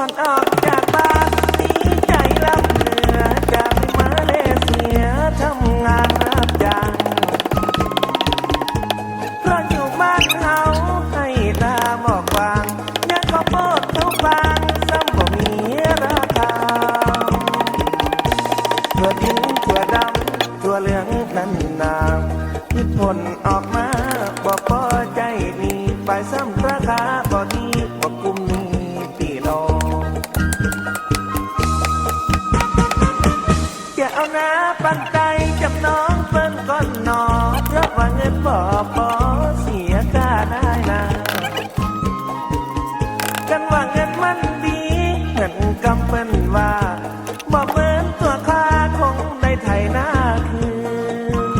ก่อนออกจากบ้านดีใจลำเหนือจะไม่มาเลเซียทำงานรับจ้างเพราะอยู่บ้านเฮาให้ตาบอกบางยังก็โปดเขาฟังซ้ำบ่มีราคาถั่วดินถั่วดำถั่วเหลืองนั้นนามที่ผลออกมาบ่พอใจนี่ไปซ้ำ เอาหน้าปันใจจำน้องเปิ้นก่อนนอเพราะว่าเงินบ่พอเสียค่าได้นากันว่าเงินมันดีเหมือนกำเปิ้นว่าบ่เหมือนตัวค่าคงได้ไถหน้าคืน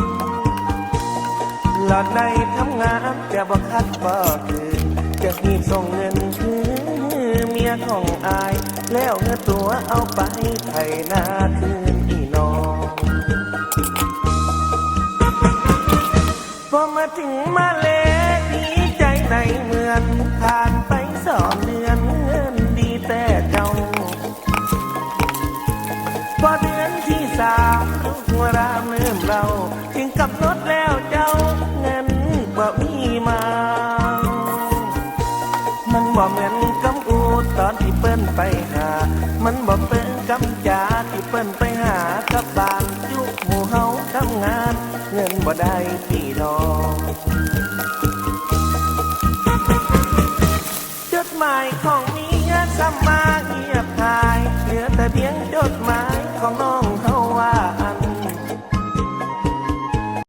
หลอดในทำงานจะบ่คัดบ่คืนจะมีส่งเงินคืนเมียของอาย แล้วเงินตัวเอาไปไถหน้าคืน ถึงมาเลดีใจในเมืองผ่านไปสองเดือนเงินดีแต่เจ้าพอเดือนที่สามลูกหัวรามเริ่มเราจึงกำหนดแล้วเจ้าเงินบ่มีมา มันบ่เหมือนกำอูดตอนที่เปิ้นไปหา มันบ่เป็นกำจาที่เปิ้นไปหากับบ้านยุคหมู่เฮาทำงาน เงินบ่ได้พี่ ของเมีเงินสมา